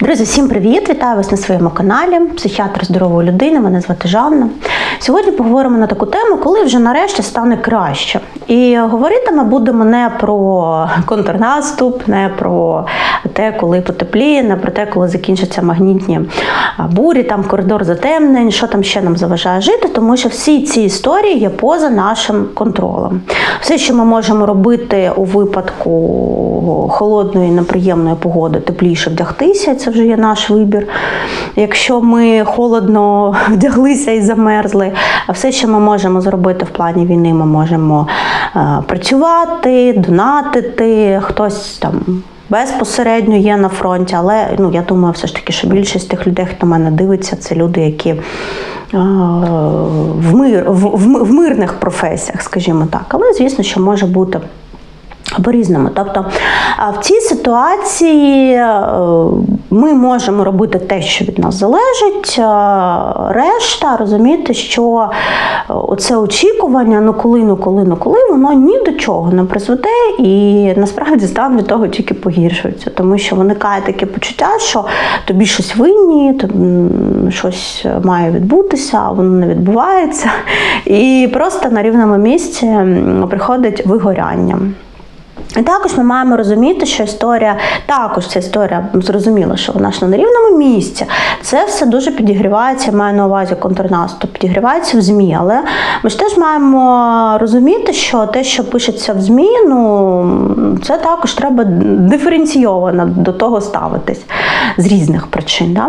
Друзі, всім привіт! Вітаю вас на своєму каналі Психіатр здорової людини. Мене звати Жанна. Сьогодні поговоримо на таку тему, коли вже нарешті стане краще. І говорити ми будемо не про контрнаступ, не про те, коли потепліє, не про те, коли закінчаться магнітні бурі, там коридор затемнень, що там ще нам заважає жити, тому що всі ці історії є поза нашим контролем. Все, що ми можемо робити у випадку холодної, неприємної погоди, тепліше вдягтися, це вже є наш вибір. Якщо ми холодно вдяглися і замерзли, а все, що ми можемо зробити в плані війни, ми можемо працювати, донатити, хтось там. Безпосередньо є на фронті, але ну я думаю, все ж таки, що більшість тих людей, хто мене дивиться, це люди, які е, в, мир, в, в, в мирних професіях, скажімо так. Але звісно, що може бути. По-різному. Тобто в цій ситуації е, ми можемо робити те, що від нас залежить. е, Решта розуміти, що е, оце очікування, ну коли, ну коли, ну коли, воно ні до чого не призведе, і насправді стан від того тільки погіршується, тому що виникає таке почуття, що тобі щось винні, щось має відбутися, а воно не відбувається. І просто на рівному місці приходить вигоряння. І також ми маємо розуміти, що історія, також ця історія зрозуміло, що вона ж на рівному місці. Це все дуже підігрівається, маю на увазі контрнаступ, підігрівається в ЗМІ. Але ми ж теж маємо розуміти, що те, що пишеться в ЗМІ, ну це також треба диференційовано до того ставитись з різних причин. Да?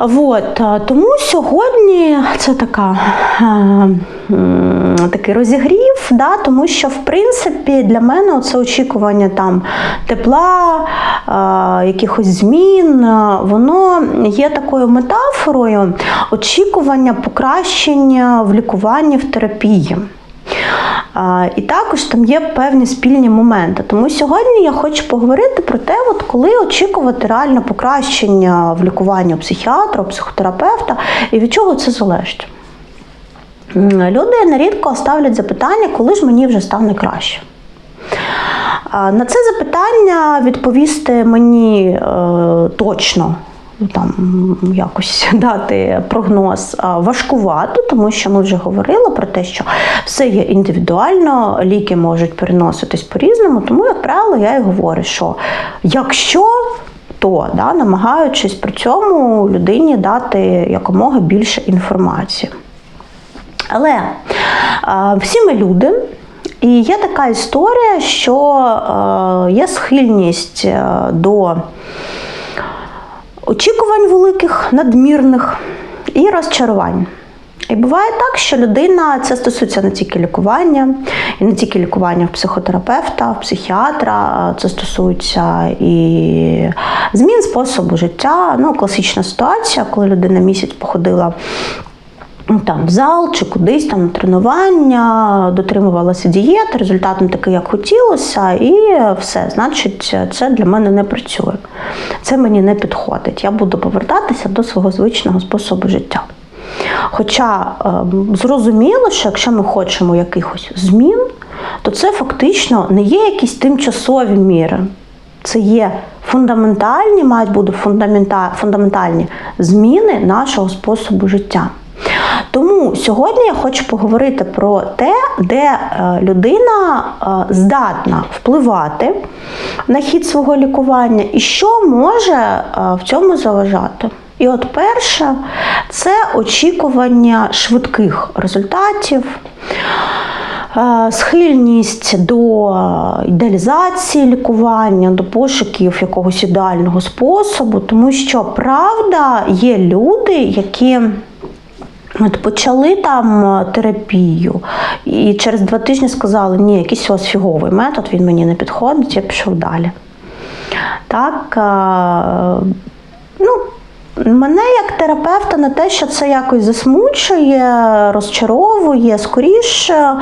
От, тому сьогодні це така, е, такий розігрів, да, тому що в принципі для мене це очікування там тепла, е, якихось змін, е, воно є такою метафорою очікування покращення в лікуванні в терапії. А, І також там є певні спільні моменти. Тому сьогодні я хочу поговорити про те, от коли очікувати реально покращення в лікуванні у психіатра, у психотерапевта і від чого це залежить. Люди нерідко ставлять запитання, коли ж мені вже стане краще. На це запитання відповісти мені е, точно. Там якось дати прогноз важкувато, тому що ми вже говорили про те, що все є індивідуально, ліки можуть переноситись по-різному. Тому, як правило, я і говорю, що якщо то да, намагаючись при цьому людині дати якомога більше інформації. Але е, всі ми люди, і є така історія, що е, є схильність е, до очікувань великих, надмірних і розчарувань. І буває так, що людина це стосується не тільки лікування, і не тільки лікування в психотерапевта, в психіатра, це стосується і змін способу життя. Ну, класична ситуація, коли людина місяць походила там в зал чи кудись там тренування, дотримувалася дієт, результат не такий, як хотілося, і все, значить, це для мене не працює. Це мені не підходить. Я буду повертатися до свого звичного способу життя. Хоча е, зрозуміло, що якщо ми хочемо якихось змін, то це фактично не є якісь тимчасові міри. Це є фундаментальні, мають бути фундаментальні зміни нашого способу життя. Тому сьогодні я хочу поговорити про те, де е, людина е, здатна впливати на хід свого лікування і що може е, в цьому заважати. І от перше це очікування швидких результатів. Схильність до ідеалізації лікування, до пошуків якогось ідеального способу, тому що правда є люди, які От почали там е, терапію, і через два тижні сказали, ні, якийсь у вас фіговий метод, він мені не підходить, я пішов далі. Так, е, ну, мене як терапевта на те, що це якось засмучує, розчаровує, скоріше, е,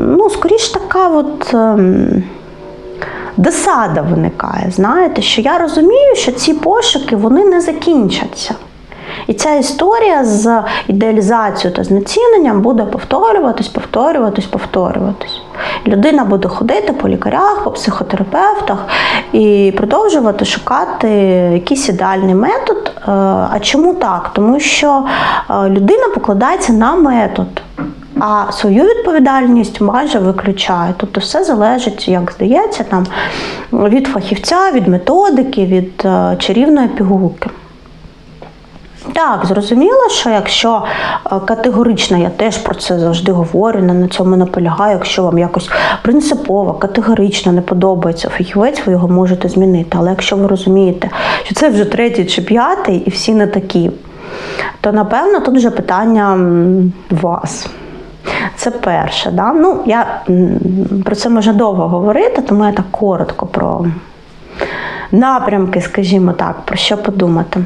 ну, скоріш така от. Досада виникає, знаєте, що я розумію, що ці пошуки вони не закінчаться. І ця історія з ідеалізацією та знеціненням буде повторюватись, повторюватись, повторюватись. Людина буде ходити по лікарях, по психотерапевтах і продовжувати шукати якийсь ідеальний метод. Е, А чому так? Тому що е, людина покладається на метод. А свою відповідальність майже виключає. Тобто все залежить, як здається, там, від фахівця, від методики, від е, чарівної пігулки. Так, зрозуміло, що якщо е, категорично, я теж про це завжди говорю, на цьому наполягаю, якщо вам якось принципово, категорично не подобається фахівець, ви його можете змінити. Але якщо ви розумієте, що це вже третій чи п'ятий, і всі не такі, то напевно тут вже питання вас. Це перше. Да? Ну, я, про це можна довго говорити, тому я так коротко про напрямки, скажімо так, про що подумати.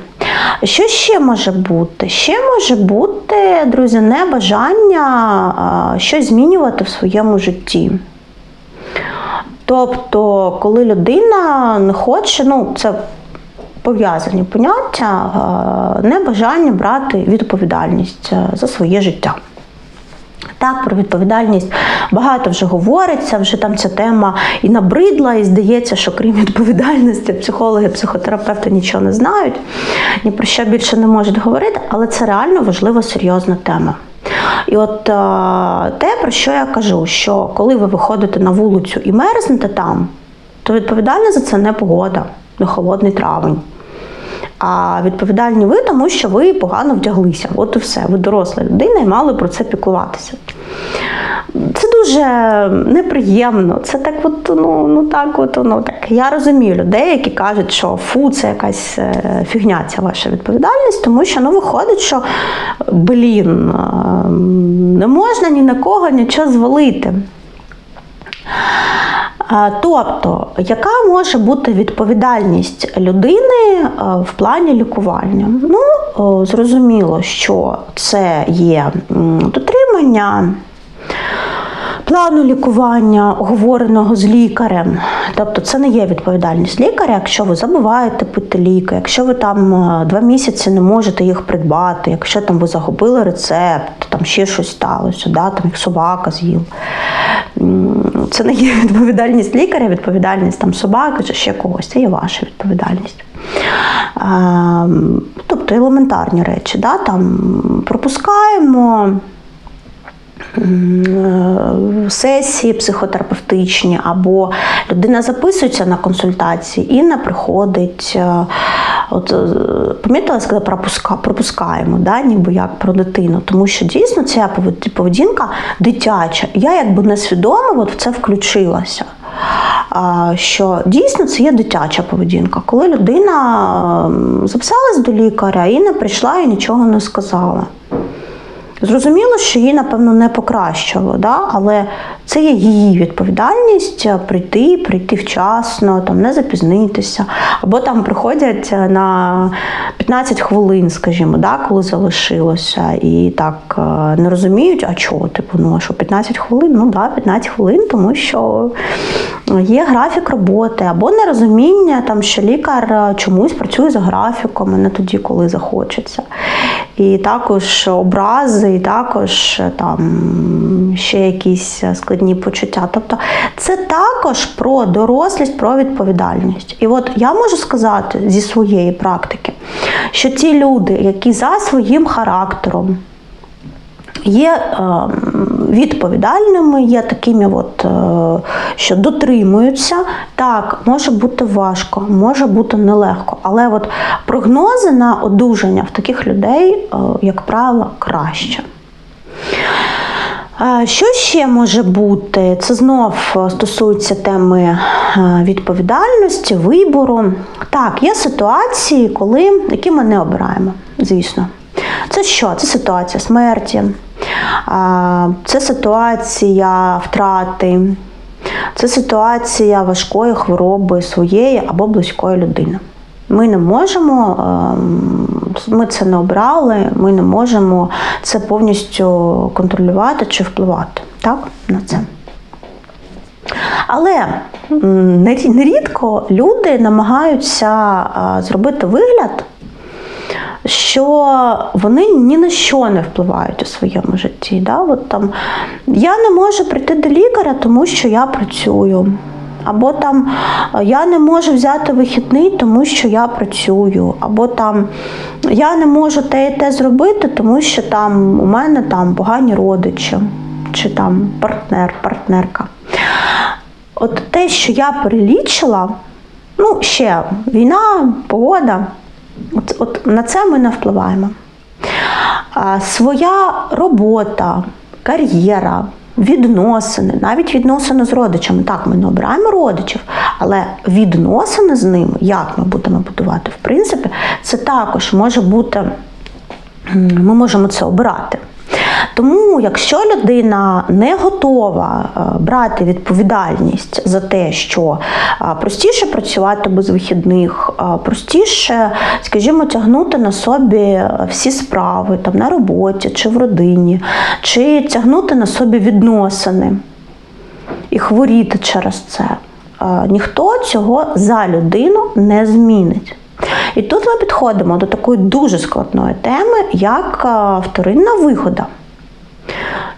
Що ще може бути? Ще може бути, друзі, небажання щось змінювати в своєму житті. Тобто, коли людина не хоче, ну, це пов'язані поняття, небажання брати відповідальність за своє життя. Так, про відповідальність багато вже говориться, вже там ця тема і набридла, і здається, що крім відповідальності, психологи, психотерапевти нічого не знають, ні про що більше не можуть говорити, але це реально важлива, серйозна тема. І от е, те, про що я кажу, що коли ви виходите на вулицю і мерзнете там, то відповідальна за це не погода, не холодний травень. А відповідальні ви, тому що ви погано вдяглися. От і все. Ви доросла людина і мали про це піклуватися. Це дуже неприємно. Це так, от, ну, ну так, от, ну, так. Я розумію людей, які кажуть, що фу, це якась е, фігня, ця ваша відповідальність, тому що ну, виходить, що блін, е, не можна ні на кого нічого звалити. А, Тобто, яка може бути відповідальність людини е, в плані лікування? Ну, зрозуміло, що це є дотримання плану лікування, оговореного з лікарем. Тобто це не є відповідальність лікаря, якщо ви забуваєте пити ліки, якщо ви там е, два місяці не можете їх придбати, якщо там ви загубили рецепт, там ще щось сталося, да, там як собака з'їв. Це не є відповідальність лікаря, відповідальність там собаки чи ще когось, це є ваша відповідальність. Тобто елементарні речі, да, там пропускаємо сесії психотерапевтичні, або людина записується на консультації і не приходить. е, От е, помітила, я пропуска, пропускаємо, да, ніби як про дитину, тому що дійсно ця поведінка дитяча. Я якби несвідомо от в це включилася. Що дійсно це є дитяча поведінка, коли людина записалась до лікаря і не прийшла і нічого не сказала. Зрозуміло, що їй, напевно, не покращило, да? але це є її відповідальність е, прийти, прийти вчасно, там, не запізнитися. Або там приходять е, на 15 хвилин, скажімо, да, коли залишилося, і так е, не розуміють, а чого, типу, ну, а що 15 хвилин? Ну да, 15 хвилин, тому що є графік роботи, або нерозуміння, там, що лікар чомусь працює за графіком, а не тоді, коли захочеться. І також образи, і також е, там ще якісь е, складні почуття. Тобто це також про дорослість, про відповідальність. І от я можу сказати зі своєї практики, що ті люди, які за своїм характером є е, відповідальними, є такими, от, е, що дотримуються. Так, може бути важко, може бути нелегко, але от прогнози на одужання в таких людей, е, як правило, краще. Що ще може бути? Це знов стосується теми відповідальності, вибору. Так, є ситуації, коли, які ми не обираємо, звісно. Це що? Це ситуація смерті, це ситуація втрати, це ситуація важкої хвороби своєї або близької людини. Ми не можемо, ем, ми це не обрали, ми не можемо це повністю контролювати чи впливати так, на це. Але нерідко люди намагаються зробити вигляд, що вони ні на що не впливають у своєму житті. Да? От там, я не можу прийти до лікаря, тому що я працюю. Або там я не можу взяти вихідний, тому що я працюю, або там я не можу те і те зробити, тому що там у мене там погані родичі, чи там партнер, партнерка. От те, що я перелічила, ну ще війна, погода, от, от на це ми не впливаємо. А, своя робота, кар'єра, відносини, навіть відносини з родичами. Так, ми не обираємо родичів, але відносини з ними, як ми будемо будувати, в принципі, це також може бути, ми можемо це обирати. Тому, якщо людина не готова е, брати відповідальність за те, що е, простіше працювати без вихідних, е, простіше, скажімо, тягнути на собі всі справи там на роботі чи в родині, чи тягнути на собі відносини і хворіти через це, ніхто цього за людину не змінить. І тут ми підходимо до такої дуже складної теми, як вторинна вигода.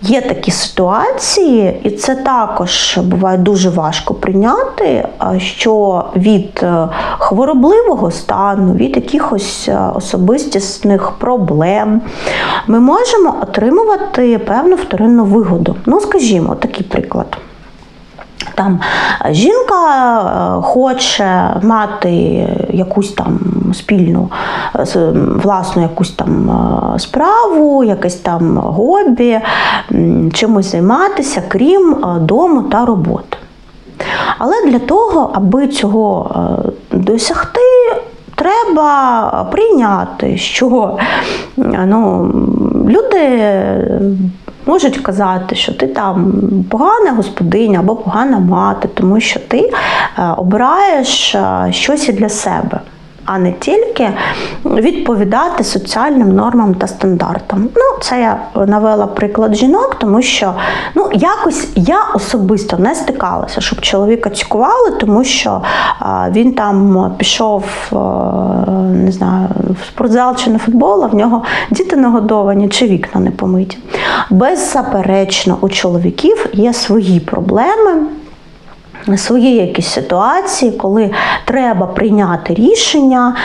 Є такі ситуації, і це також буває дуже важко прийняти, що від е, хворобливого стану, від якихось е, особистісних проблем ми можемо отримувати певну вторинну вигоду. Ну, скажімо, такий приклад. Там жінка е, хоче мати якусь там спільну е, власну якусь там е, справу, якесь там хобі, м, чимось займатися, крім дому та роботи. Але для того, аби цього досягти, треба прийняти, що ну, люди можуть казати, що ти там погана господиня або погана мати, тому що ти е, обираєш е, щось і для себе. А не тільки відповідати соціальним нормам та стандартам. Ну, це я навела приклад жінок, тому що ну якось я особисто не стикалася, щоб чоловіка цькували, тому що а, він там пішов е, не знаю, в спортзал чи на футбол, а в нього діти нагодовані чи вікна не помиті. Беззаперечно, у чоловіків є свої проблеми свої якісь ситуації, коли треба прийняти рішення,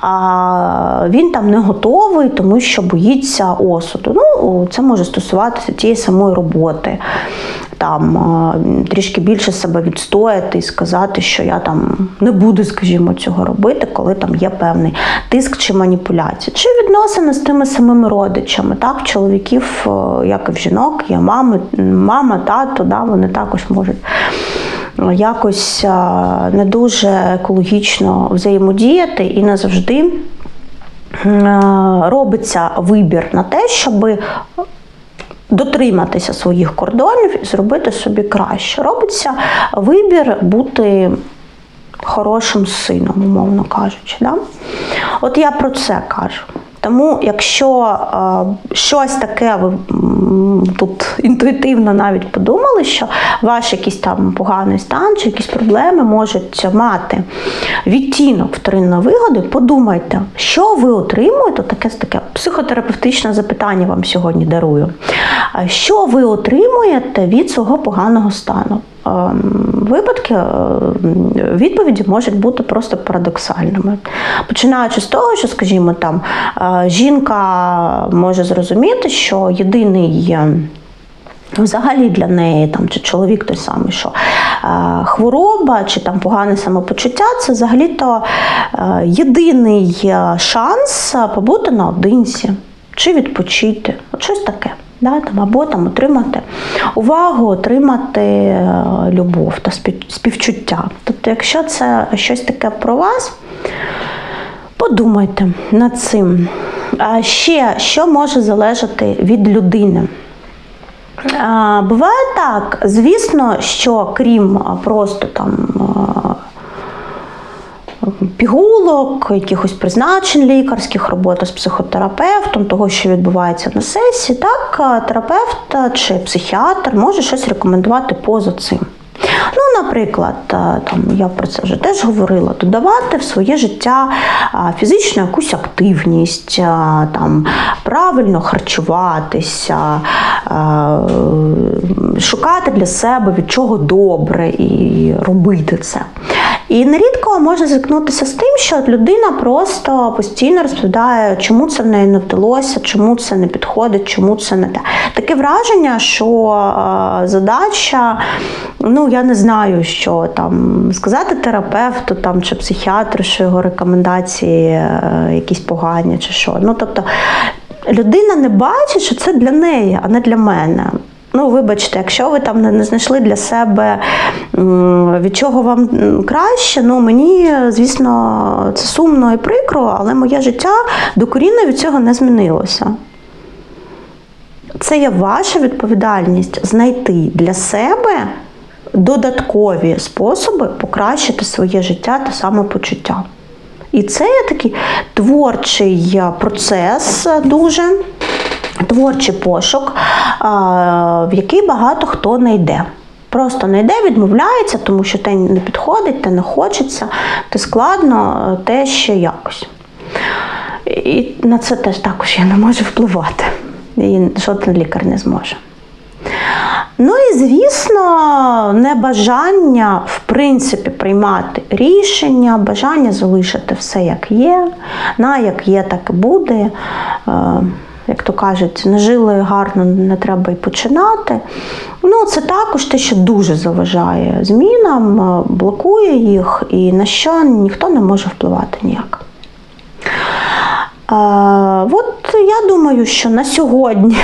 а він там не готовий, тому що боїться осуду. Ну, це може стосуватися тієї самої роботи. Там трішки більше себе відстояти і сказати, що я там не буду, скажімо, цього робити, коли там є певний тиск чи маніпуляція. Чи відносини з тими самими родичами. Так, чоловіків, е, як і в жінок, є мами, мама, тато, да, вони також можуть якось не дуже екологічно взаємодіяти і не завжди робиться вибір на те, щоб дотриматися своїх кордонів і зробити собі краще. Робиться вибір бути хорошим сином, умовно кажучи. Да? От я про це кажу. Тому, якщо е, щось таке ви тут інтуїтивно навіть подумали, що ваш якийсь там поганий стан чи якісь проблеми можуть мати відтінок вторинної вигоди, подумайте, що ви отримуєте, таке таке психотерапевтичне запитання вам сьогодні дарую. Що ви отримуєте від свого поганого стану? Ем, Випадки е, відповіді можуть бути просто парадоксальними. Починаючи з того, що, скажімо, там е, жінка може зрозуміти, що єдиний. е, Взагалі для неї там чи чоловік той самий, що хвороба чи там погане самопочуття це взагалі-то єдиний шанс побути наодинці чи відпочити. Щось таке. Да, там, або там отримати увагу, отримати е, любов та співчуття. Тобто, якщо це щось таке про вас, подумайте над цим. А ще що може залежати від людини? Буває так, звісно, що крім просто там а, пігулок, якихось призначень лікарських, роботи з психотерапевтом, того, що відбувається на сесії, так терапевт чи психіатр може щось рекомендувати поза цим. Ну, наприклад, е, там я про це вже теж говорила: додавати в своє життя е, фізичну якусь активність, е, там правильно харчуватися, е, шукати для себе від чого добре і робити це. І нерідко можна зіткнутися з тим, що людина просто постійно розповідає, чому це в неї не вдалося, чому це не підходить, чому це не те. Таке враження, що е, задача, ну я не знаю, що там сказати терапевту там, чи психіатру, що його рекомендації е, якісь погані, чи що. Ну тобто людина не бачить, що це для неї, а не для мене. Ну, вибачте, якщо ви там не знайшли для себе від чого вам краще, ну мені, звісно, це сумно і прикро, але моє життя докорінно від цього не змінилося. Це є ваша відповідальність знайти для себе додаткові способи покращити своє життя та самопочуття. І це є такий творчий е, процес дуже. Творчий пошук, в який багато хто не йде. Просто не йде, відмовляється, тому що те не підходить, те не хочеться, те складно, те ще якось. І на це теж також я не можу впливати. І жоден лікар не зможе. Ну і звісно, небажання в принципі приймати рішення, бажання залишити все як є, на як є, так і буде. Як то кажуть, не жили гарно, не треба й починати. Ну, це також те, що дуже заважає змінам, е, блокує їх і на що ніхто не може впливати ніяк. Е, От я думаю, що на сьогодні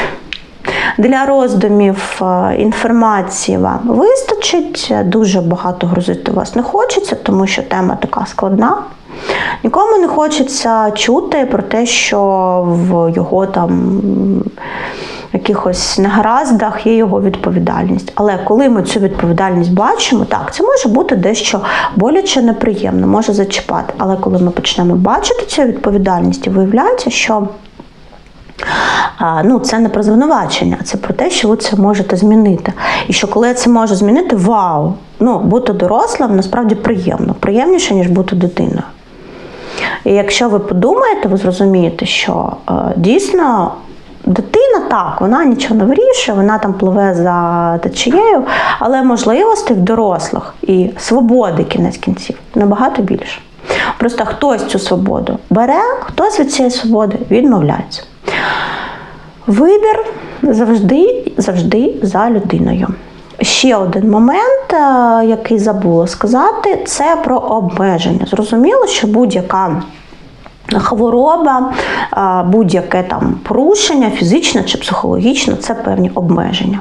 для роздумів е, інформації вам вистачить. Дуже багато грузити вас не хочеться, тому що тема така складна. Нікому не хочеться чути про те, що в його там якихось негараздах є його відповідальність. Але коли ми цю відповідальність бачимо, так, це може бути дещо боляче неприємно, може зачіпати. Але коли ми почнемо бачити цю відповідальність, виявляється, що ну, це не про звинувачення, це про те, що ви це можете змінити. І що коли я це можу змінити, вау! Ну, бути дорослим насправді приємно, приємніше, ніж бути дитиною. І якщо ви подумаєте, ви зрозумієте, що е, дійсно дитина так, вона нічого не вирішує, вона там пливе за течією, але можливостей в дорослих і свободи кінець кінців набагато більше. Просто хтось цю свободу бере, хтось від цієї свободи відмовляється. Вибір завжди, завжди за людиною. Ще один момент, е, який забула сказати, це про обмеження. Зрозуміло, що будь-яка хвороба, е, будь-яке там порушення, фізичне чи психологічне, це певні обмеження.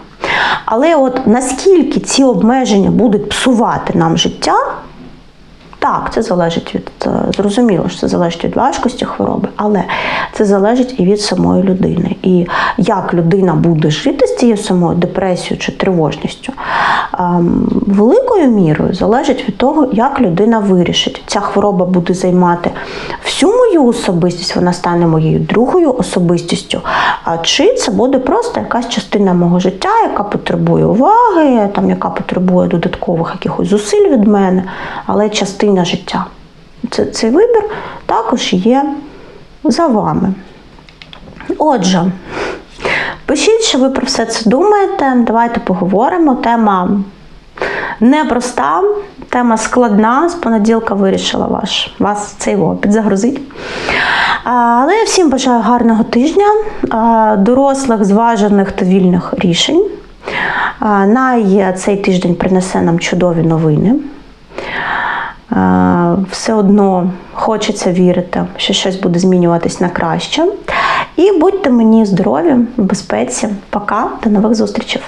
Але от наскільки ці обмеження будуть псувати нам життя, так, це залежить від е, зрозуміло, що це залежить від важкості хвороби, але це залежить і від самої людини. І як людина буде жити з цією самою депресією чи тривожністю, ем, великою мірою залежить від того, як людина вирішить. Ця хвороба буде займати всю мою особистість, вона стане моєю другою особистістю. А чи це буде просто якась частина мого життя, яка потребує уваги, там яка потребує додаткових якихось зусиль від мене, але частина життя. Це, Цей вибір також є за вами. Отже, пишіть, що ви про все це думаєте. Давайте поговоримо. Тема непроста, тема складна. З понеділка вирішила ваш, вас цей його підзагрузить. Але я всім бажаю гарного тижня, дорослих, зважених та вільних рішень. Най цей тиждень принесе нам чудові новини. Е, Все одно хочеться вірити, що щось буде змінюватись на краще. І будьте мені здорові, в безпеці. Пока, до нових зустрічей.